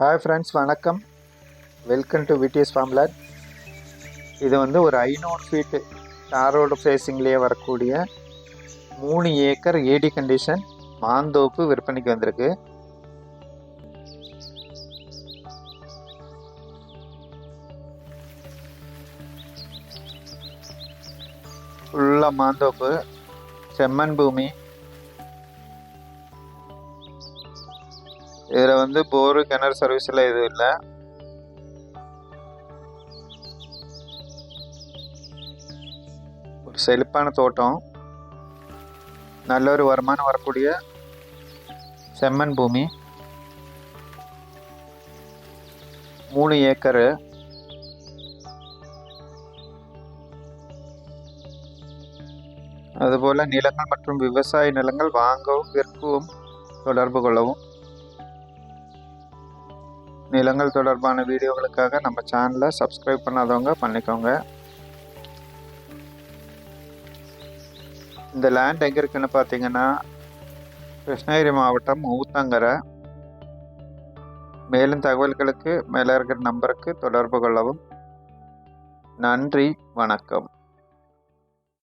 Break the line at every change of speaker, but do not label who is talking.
Hi friends வணக்கம். Welcome to VTS ஃபார்ம்லர் இது வந்து ஒரு ஐநூறு ஃபீட்டு தார் ஃபேஸிங்லேயே வரக்கூடிய மூணு ஏக்கர் ஏடி கண்டிஷன் மாந்தோப்பு விற்பனைக்கு வந்திருக்கு. ஃபுல்லாக மாந்தோப்பு செம்மன் பூமி இதில் வந்து போரு கிணறு சர்வீஸ்லாம் எதுவும் இல்லை. ஒரு செழிப்பான தோட்டம். நல்ல ஒரு வருமானம் வரக்கூடிய செம்மண் பூமி. மூணு ஏக்கரு. அதுபோல் நிலங்கள் மற்றும் விவசாய நிலங்கள் வாங்கவும் விற்கவும் தொடர்பு கொள்ளவும். நிலங்கள் தொடர்பான வீடியோகளுக்காக நம்ம சேனலை சப்ஸ்கிரைப் பண்ணாதவங்க பண்ணிக்கோங்க. இந்த லேண்ட் எங்கே இருக்குன்னு பார்த்தீங்கன்னா கிருஷ்ணகிரி மாவட்டம் ஊத்தங்கரை மேலும் தகவல்களுக்கு மேலே இருக்கிற நம்பருக்கு தொடர்பு கொள்ளவும். நன்றி வணக்கம்.